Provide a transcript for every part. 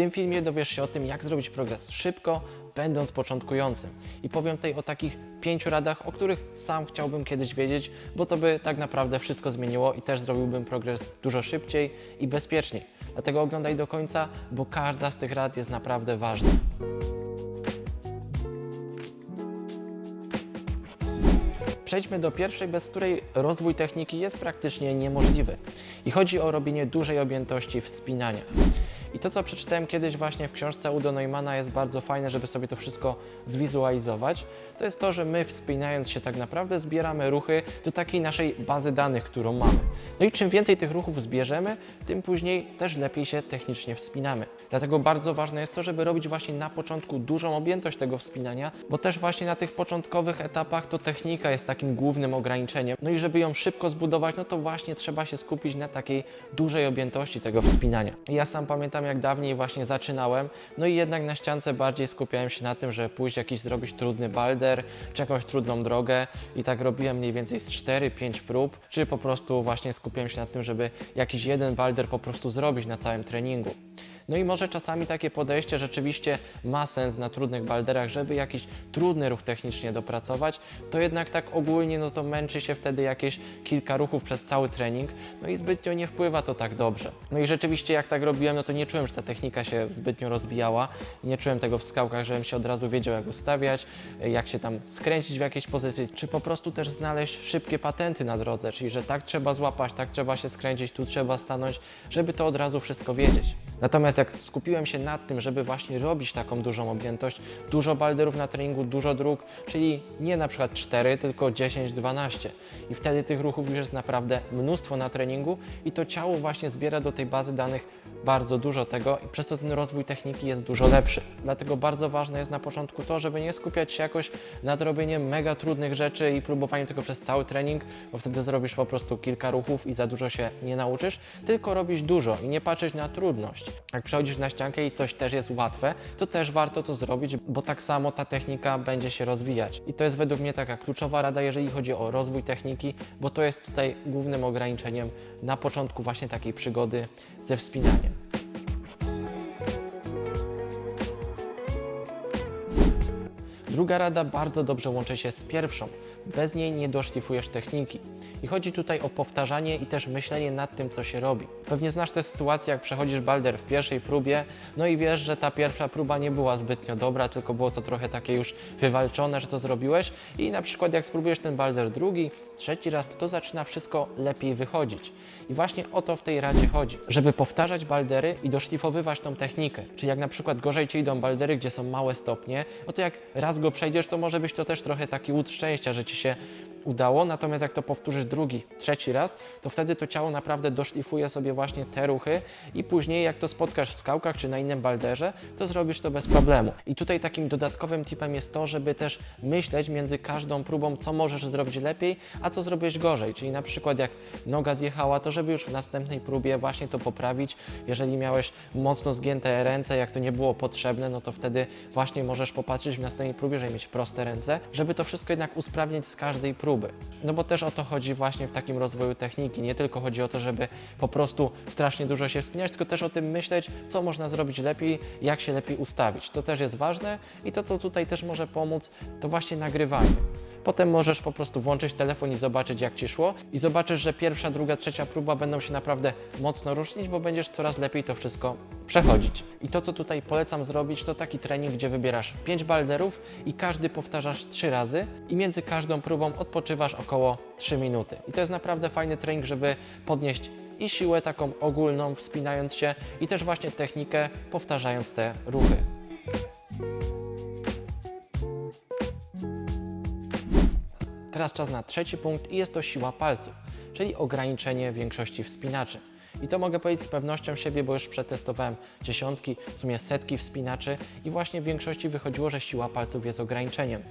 tym filmie dowiesz się o tym, jak zrobić progres szybko, będąc początkującym. I powiem tutaj o takich pięciu radach, o których sam chciałbym kiedyś wiedzieć, bo to by tak naprawdę wszystko zmieniło i też zrobiłbym progres dużo szybciej i bezpieczniej. Dlatego oglądaj do końca, bo każda z tych rad jest naprawdę ważna. Przejdźmy do pierwszej, bez której rozwój techniki jest praktycznie niemożliwy. I chodzi o robienie dużej objętości wspinania. I to, co przeczytałem kiedyś właśnie w książce Udo Neumana jest bardzo fajne, żeby sobie to wszystko zwizualizować. To jest to, że my wspinając się tak naprawdę zbieramy ruchy do takiej naszej bazy danych, którą mamy. No i czym więcej tych ruchów zbierzemy, tym później też lepiej się technicznie wspinamy. Dlatego bardzo ważne jest to, żeby robić właśnie na początku dużą objętość tego wspinania, bo też właśnie na tych początkowych etapach to technika jest takim głównym ograniczeniem. No i żeby ją szybko zbudować, no to właśnie trzeba się skupić na takiej dużej objętości tego wspinania. Ja sam pamiętam, jak dawniej właśnie zaczynałem, no i jednak na ściance bardziej skupiałem się na tym, żeby pójść jakiś zrobić trudny balder, czy jakąś trudną drogę i tak robiłem mniej więcej z 4-5 prób, czy po prostu właśnie skupiałem się na tym, żeby jakiś jeden balder po prostu zrobić na całym treningu. No i może czasami takie podejście rzeczywiście ma sens na trudnych balderach, żeby jakiś trudny ruch technicznie dopracować, to jednak tak ogólnie no to męczy się wtedy jakieś kilka ruchów przez cały trening, no i zbytnio nie wpływa to tak dobrze. No i rzeczywiście jak tak robiłem, no to nie czułem, że ta technika się zbytnio rozwijała, nie czułem tego w skałkach, żebym się od razu wiedział jak ustawiać, jak się tam skręcić w jakiejś pozycji, czy po prostu też znaleźć szybkie patenty na drodze, czyli że tak trzeba złapać, tak trzeba się skręcić, tu trzeba stanąć, żeby to od razu wszystko wiedzieć. Natomiast jak skupiłem się nad tym, żeby właśnie robić taką dużą objętość, dużo balderów na treningu, dużo dróg, czyli nie na przykład 4, tylko 10, 12. I wtedy tych ruchów już jest naprawdę mnóstwo na treningu i to ciało właśnie zbiera do tej bazy danych bardzo dużo tego i przez to ten rozwój techniki jest dużo lepszy. Dlatego bardzo ważne jest na początku to, żeby nie skupiać się jakoś nad robieniem mega trudnych rzeczy i próbowaniem tego przez cały trening, bo wtedy zrobisz po prostu kilka ruchów i za dużo się nie nauczysz, tylko robić dużo i nie patrzeć na trudność. Jak przechodzisz na ściankę i coś też jest łatwe, to też warto to zrobić, bo tak samo ta technika będzie się rozwijać. I to jest według mnie taka kluczowa rada, jeżeli chodzi o rozwój techniki, bo to jest tutaj głównym ograniczeniem na początku właśnie takiej przygody ze wspinaniem. Druga rada bardzo dobrze łączy się z pierwszą. Bez niej nie doszlifujesz techniki. I chodzi tutaj o powtarzanie i też myślenie nad tym, co się robi. Pewnie znasz tę sytuację, jak przechodzisz balder w pierwszej próbie, no i wiesz, że ta pierwsza próba nie była zbytnio dobra, tylko było to trochę takie już wywalczone, że to zrobiłeś. I na przykład jak spróbujesz ten balder drugi, trzeci raz, to, to zaczyna wszystko lepiej wychodzić. I właśnie o to w tej radzie chodzi, żeby powtarzać baldery i doszlifowywać tą technikę. Czyli jak na przykład gorzej ci idą baldery, gdzie są małe stopnie, no to jak raz go przejdziesz, to może być to też trochę taki łód szczęścia, że ci się udało, natomiast jak to powtórzysz drugi, trzeci raz, to wtedy to ciało naprawdę doszlifuje sobie właśnie te ruchy i później jak to spotkasz w skałkach czy na innym balderze, to zrobisz to bez problemu. I tutaj takim dodatkowym tipem jest to, żeby też myśleć między każdą próbą, co możesz zrobić lepiej, a co zrobiłeś gorzej. Czyli na przykład jak noga zjechała, to żeby już w następnej próbie właśnie to poprawić. Jeżeli miałeś mocno zgięte ręce, jak to nie było potrzebne, no to wtedy właśnie możesz popatrzeć w następnej próbie, żeby mieć proste ręce, żeby to wszystko jednak usprawnić z każdej próby. No bo też o to chodzi właśnie w takim rozwoju techniki. Nie tylko chodzi o to, żeby po prostu strasznie dużo się wspinać, tylko też o tym myśleć, co można zrobić lepiej, jak się lepiej ustawić. To też jest ważne i to, co tutaj też może pomóc, to właśnie nagrywanie. Potem możesz po prostu włączyć telefon i zobaczyć, jak ci szło, i zobaczysz, że pierwsza, druga, trzecia próba będą się naprawdę mocno różnić, bo będziesz coraz lepiej to wszystko przechodzić. I to, co tutaj polecam zrobić, to taki trening, gdzie wybierasz 5 balderów i każdy powtarzasz 3 razy, i między każdą próbą odpoczywasz około 3 minuty. I to jest naprawdę fajny trening, żeby podnieść i siłę taką ogólną, wspinając się, i też właśnie technikę, powtarzając te ruchy. Teraz czas na trzeci punkt i jest to siła palców, czyli ograniczenie większości wspinaczy. I to mogę powiedzieć z pewnością siebie, bo już przetestowałem dziesiątki, w sumie setki wspinaczy i właśnie w większości wychodziło, że siła palców jest ograniczeniem.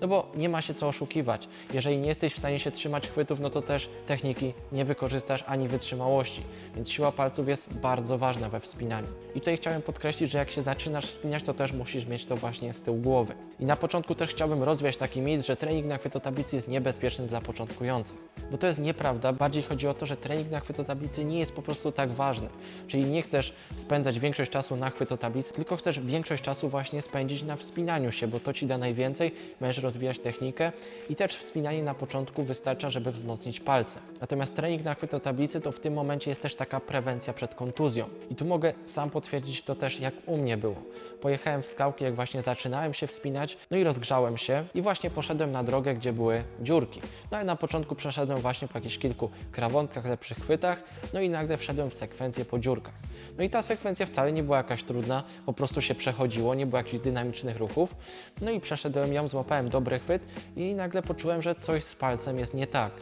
No bo nie ma się co oszukiwać. Jeżeli nie jesteś w stanie się trzymać chwytów, no to też techniki nie wykorzystasz ani wytrzymałości. Więc siła palców jest bardzo ważna we wspinaniu. I tutaj chciałem podkreślić, że jak się zaczynasz wspinać, to też musisz mieć to właśnie z tyłu głowy. I na początku też chciałbym rozwiać taki mit, że trening na chwytotablicy jest niebezpieczny dla początkujących. Bo to jest nieprawda. Bardziej chodzi o to, że trening na chwytotablicy nie jest po prostu tak ważny. Czyli nie chcesz spędzać większość czasu na chwytotablicy, tylko chcesz większość czasu właśnie spędzić na wspinaniu się, bo to Ci da najwięcej, będziesz rozwijać technikę i też wspinanie na początku wystarcza, żeby wzmocnić palce. Natomiast trening na chwytotablicy to w tym momencie jest też taka prewencja przed kontuzją. I tu mogę sam potwierdzić to też, jak u mnie było. Pojechałem w skałki, jak właśnie zaczynałem się wspinać, no i rozgrzałem się i właśnie poszedłem na drogę, gdzie były dziurki. No i na początku przeszedłem właśnie po jakichś kilku krawątkach, lepszych chwytach, no i nagle wszedłem w sekwencję po dziurkach. No i ta sekwencja wcale nie była jakaś trudna, po prostu się przechodziło, nie było jakichś dynamicznych ruchów. No i przeszedłem ją, złapałem dobry chwyt i nagle poczułem, że coś z palcem jest nie tak.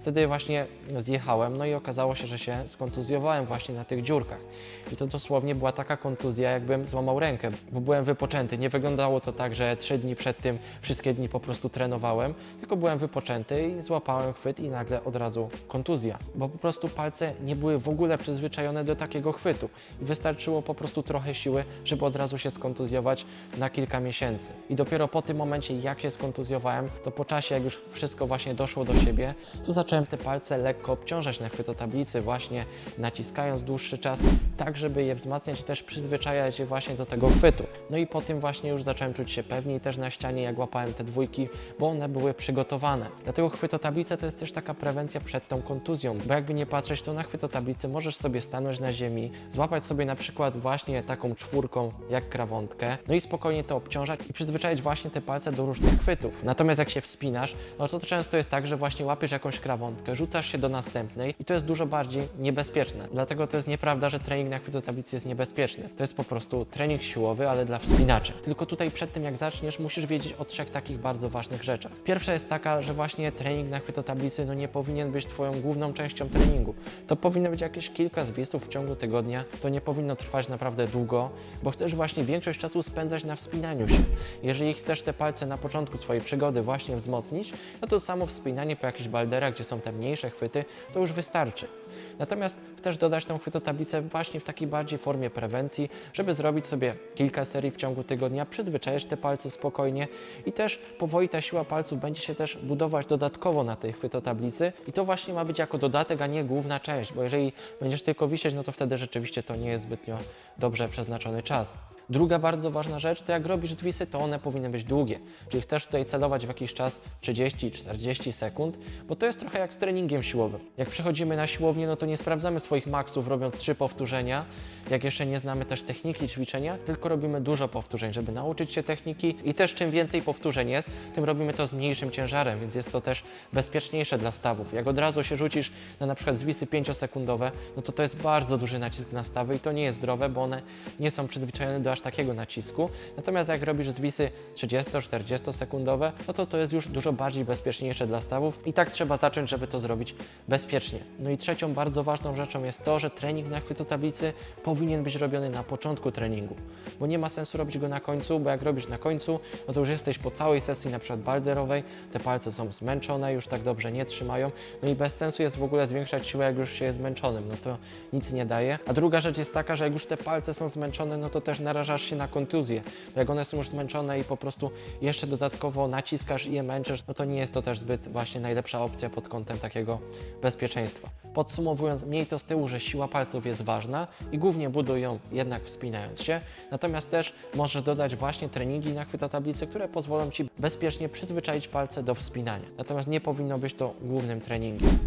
Wtedy właśnie zjechałem, no i okazało się, że się skontuzjowałem właśnie na tych dziurkach. I to dosłownie była taka kontuzja, jakbym złamał rękę, bo byłem wypoczęty. Nie wyglądało to tak, że trzy dni przed tym wszystkie dni po prostu trenowałem, tylko byłem wypoczęty i złapałem chwyt i nagle od razu kontuzja, bo po prostu palce nie były w ogóle przyzwyczajone do takiego chwytu. I wystarczyło po prostu trochę siły, żeby od razu się skontuzjować na kilka miesięcy. I dopiero po tym momencie, jak się skontuzjowałem, to po czasie, jak już wszystko właśnie doszło do siebie, to zacząłem te palce lekko obciążać na chwytotablicy, właśnie naciskając dłuższy czas, tak żeby je wzmacniać i też przyzwyczajać je właśnie do tego chwytu. No i po tym właśnie już zacząłem czuć się pewniej też na ścianie, jak łapałem te dwójki, bo one były przygotowane. Dlatego chwytotablice to jest też taka prewencja przed tą kontuzją, bo jakby nie patrzeć, to na chwytotablicy możesz sobie stanąć na ziemi, złapać sobie na przykład właśnie taką czwórką jak krawątkę, no i spokojnie to obciążać i przyzwyczaić właśnie te palce do różnych chwytów. Natomiast jak się wspinasz, no to często jest tak, że właśnie łapiesz jakąś krawątkę, rzucasz się do następnej i to jest dużo bardziej niebezpieczne. Dlatego to jest nieprawda, że trening na chwytotablicy jest niebezpieczny. To jest po prostu trening siłowy, ale dla wspinaczy. Tylko tutaj przed tym jak zaczniesz, musisz wiedzieć o trzech takich bardzo ważnych rzeczach. Pierwsza jest taka, że właśnie trening na chwytotablicy no nie powinien być twoją główną częścią treningu. To powinno być jakieś kilka zwisów w ciągu tygodnia. To nie powinno trwać naprawdę długo, bo chcesz właśnie większość czasu spędzać na wspinaniu się. Jeżeli chcesz te palce na początku swojej przygody właśnie wzmocnić, no to samo wspinanie po jakichś balderach, gdzie są te mniejsze chwyty, to już wystarczy. Natomiast chcesz dodać tą chwytotablicę właśnie w takiej bardziej formie prewencji, żeby zrobić sobie kilka serii w ciągu tygodnia, przyzwyczaić te palce spokojnie i też powoli ta siła palców będzie się też budować dodatkowo na tej chwytotablicy i to właśnie ma być jako dodatek, a nie główna część, bo jeżeli będziesz tylko wisieć, no to wtedy rzeczywiście to nie jest zbytnio dobrze przeznaczony czas. Druga bardzo ważna rzecz, to jak robisz zwisy, to one powinny być długie. Czyli chcesz tutaj celować w jakiś czas 30-40 sekund, bo to jest trochę jak z treningiem siłowym. Jak przychodzimy na siłownię, no to nie sprawdzamy swoich maksów robiąc trzy powtórzenia, jak jeszcze nie znamy też techniki ćwiczenia, tylko robimy dużo powtórzeń, żeby nauczyć się techniki i też czym więcej powtórzeń jest, tym robimy to z mniejszym ciężarem, więc jest to też bezpieczniejsze dla stawów. Jak od razu się rzucisz na na przykład zwisy 5-sekundowe, no to to jest bardzo duży nacisk na stawy i to nie jest zdrowe, bo one nie są przyzwyczajone do aż takiego nacisku. Natomiast jak robisz zwisy 30-40 sekundowe, no to to jest już dużo bardziej bezpieczniejsze dla stawów i tak trzeba zacząć, żeby to zrobić bezpiecznie. No i trzecią bardzo ważną rzeczą jest to, że trening na chwytotablicy powinien być robiony na początku treningu, bo nie ma sensu robić go na końcu, bo jak robisz na końcu, no to już jesteś po całej sesji na przykład balderowej, te palce są zmęczone, już tak dobrze nie trzymają, no i bez sensu jest w ogóle zwiększać siłę, jak już się jest zmęczonym, no to nic nie daje. A druga rzecz jest taka, że jak już te palce są zmęczone, no to też narażasz się na kontuzję. Jak one są już zmęczone i po prostu jeszcze dodatkowo naciskasz i je męczysz, no to nie jest to też zbyt właśnie najlepsza opcja pod kątem takiego bezpieczeństwa. Podsumowując, miej to z tyłu, że siła palców jest ważna i głównie buduj ją jednak wspinając się, natomiast też możesz dodać właśnie treningi na chwytotablicy, które pozwolą Ci bezpiecznie przyzwyczaić palce do wspinania. Natomiast nie powinno być to głównym treningiem.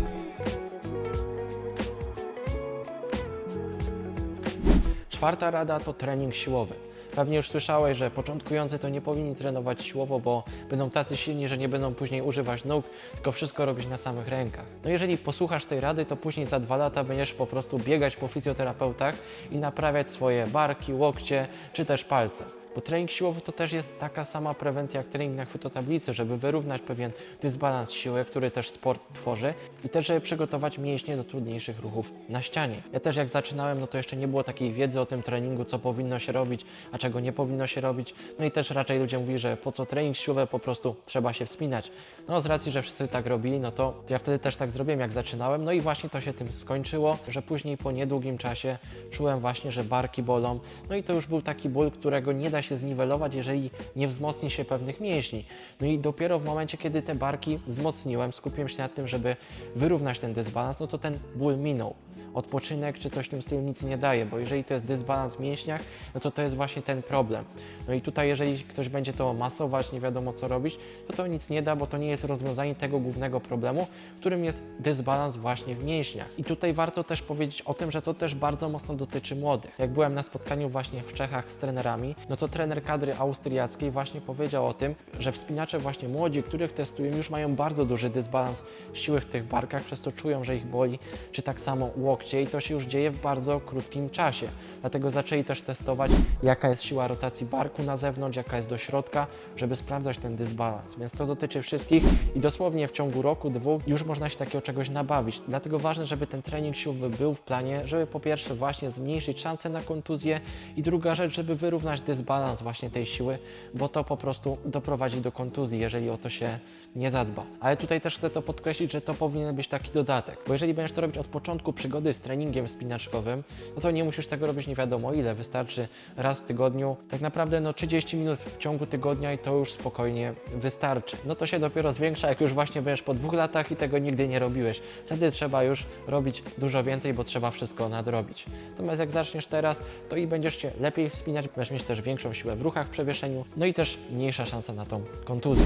Czwarta rada to trening siłowy. Pewnie już słyszałeś, że początkujący to nie powinni trenować siłowo, bo będą tacy silni, że nie będą później używać nóg, tylko wszystko robić na samych rękach. No jeżeli posłuchasz tej rady, to później za dwa lata będziesz po prostu biegać po fizjoterapeutach i naprawiać swoje barki, łokcie czy też palce. Bo trening siłowy to też jest taka sama prewencja jak trening na chwytotablicy, żeby wyrównać pewien dysbalans siły, który też sport tworzy i też, żeby przygotować mięśnie do trudniejszych ruchów na ścianie. Ja też jak zaczynałem, no to jeszcze nie było takiej wiedzy o tym treningu, co powinno się robić, a czego nie powinno się robić. No i też raczej ludzie mówili, że po co trening siłowy, po prostu trzeba się wspinać. No z racji, że wszyscy tak robili, no to, ja wtedy też tak zrobiłem, jak zaczynałem. No i właśnie to się tym skończyło, że później po niedługim czasie czułem właśnie, że barki bolą. No i to już był taki ból, którego nie da się się zniwelować, jeżeli nie wzmocni się pewnych mięśni. No i dopiero w momencie, kiedy te barki wzmocniłem, skupiłem się na tym, żeby wyrównać ten dysbalans, no to ten ból minął odpoczynek czy coś w tym stylu nic nie daje, bo jeżeli to jest dysbalans w mięśniach, no to to jest właśnie ten problem. No i tutaj jeżeli ktoś będzie to masować, nie wiadomo co robić, to to nic nie da, bo to nie jest rozwiązanie tego głównego problemu, którym jest dysbalans właśnie w mięśniach. I tutaj warto też powiedzieć o tym, że to też bardzo mocno dotyczy młodych. Jak byłem na spotkaniu właśnie w Czechach z trenerami, no to trener kadry austriackiej właśnie powiedział o tym, że wspinacze właśnie młodzi, których testują, już mają bardzo duży dysbalans siły w tych barkach, przez to czują, że ich boli, czy tak samo łokcie i to się już dzieje w bardzo krótkim czasie. Dlatego zaczęli też testować, jaka jest siła rotacji barku na zewnątrz, jaka jest do środka, żeby sprawdzać ten dysbalans. Więc to dotyczy wszystkich i dosłownie w ciągu roku, dwóch już można się takiego czegoś nabawić. Dlatego ważne, żeby ten trening siłowy był w planie, żeby po pierwsze właśnie zmniejszyć szanse na kontuzję i druga rzecz, żeby wyrównać dysbalans właśnie tej siły, bo to po prostu doprowadzi do kontuzji, jeżeli o to się nie zadba. Ale tutaj też chcę to podkreślić, że to powinien być taki dodatek, bo jeżeli będziesz to robić od początku przygody z treningiem spinaczkowym, no to nie musisz tego robić nie wiadomo ile, wystarczy raz w tygodniu, tak naprawdę no 30 minut w ciągu tygodnia i to już spokojnie wystarczy. No to się dopiero zwiększa, jak już właśnie będziesz po dwóch latach i tego nigdy nie robiłeś. Wtedy trzeba już robić dużo więcej, bo trzeba wszystko nadrobić. Natomiast jak zaczniesz teraz, to i będziesz się lepiej wspinać, będziesz mieć też większą siłę w ruchach, w przewieszeniu, no i też mniejsza szansa na tą kontuzję.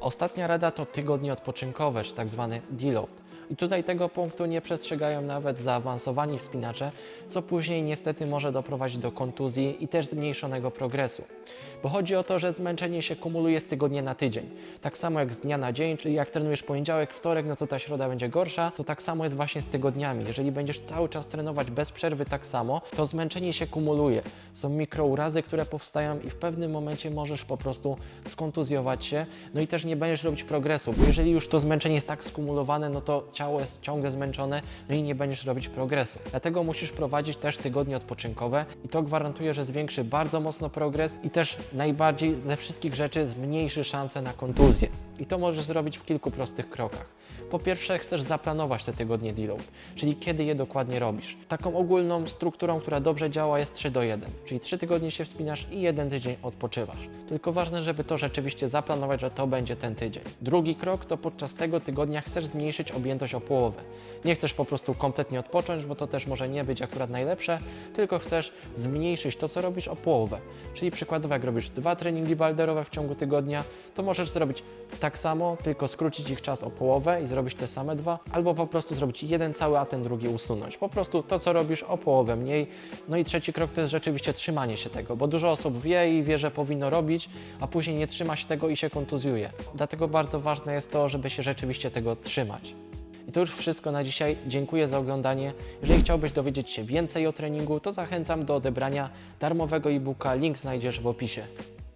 Ostatnia rada to tygodnie odpoczynkowe, czy tak zwany deload. I tutaj tego punktu nie przestrzegają nawet zaawansowani wspinacze, co później niestety może doprowadzić do kontuzji i też zmniejszonego progresu. Bo chodzi o to, że zmęczenie się kumuluje z tygodnia na tydzień. Tak samo jak z dnia na dzień, czyli jak trenujesz poniedziałek, wtorek, no to ta środa będzie gorsza, to tak samo jest właśnie z tygodniami. Jeżeli będziesz cały czas trenować bez przerwy tak samo, to zmęczenie się kumuluje. Są mikrourazy, które powstają i w pewnym momencie możesz po prostu skontuzjować się, no i też nie będziesz robić progresu, bo jeżeli już to zmęczenie jest tak skumulowane, no to ciało jest ciągle zmęczone, no i nie będziesz robić progresu. Dlatego musisz prowadzić też tygodnie odpoczynkowe i to gwarantuje, że zwiększy bardzo mocno progres i też najbardziej ze wszystkich rzeczy zmniejszy szanse na kontuzję. I to możesz zrobić w kilku prostych krokach. Po pierwsze, chcesz zaplanować te tygodnie deload, czyli kiedy je dokładnie robisz. Taką ogólną strukturą, która dobrze działa, jest 3 do 1, czyli 3 tygodnie się wspinasz i jeden tydzień odpoczywasz. Tylko ważne, żeby to rzeczywiście zaplanować, że to będzie ten tydzień. Drugi krok to podczas tego tygodnia chcesz zmniejszyć objętość o połowę. Nie chcesz po prostu kompletnie odpocząć, bo to też może nie być akurat najlepsze, tylko chcesz zmniejszyć to, co robisz o połowę. Czyli przykładowo, jak robisz dwa treningi balderowe w ciągu tygodnia, to możesz zrobić tak samo, tylko skrócić ich czas o połowę i zrobić te same dwa, albo po prostu zrobić jeden cały, a ten drugi usunąć. Po prostu to, co robisz o połowę mniej. No i trzeci krok to jest rzeczywiście trzymanie się tego, bo dużo osób wie i wie, że powinno robić, a później nie trzyma się tego i się kontuzjuje. Dlatego bardzo ważne jest to, żeby się rzeczywiście tego trzymać. To już wszystko na dzisiaj. Dziękuję za oglądanie. Jeżeli chciałbyś dowiedzieć się więcej o treningu, to zachęcam do odebrania darmowego e-booka. Link znajdziesz w opisie.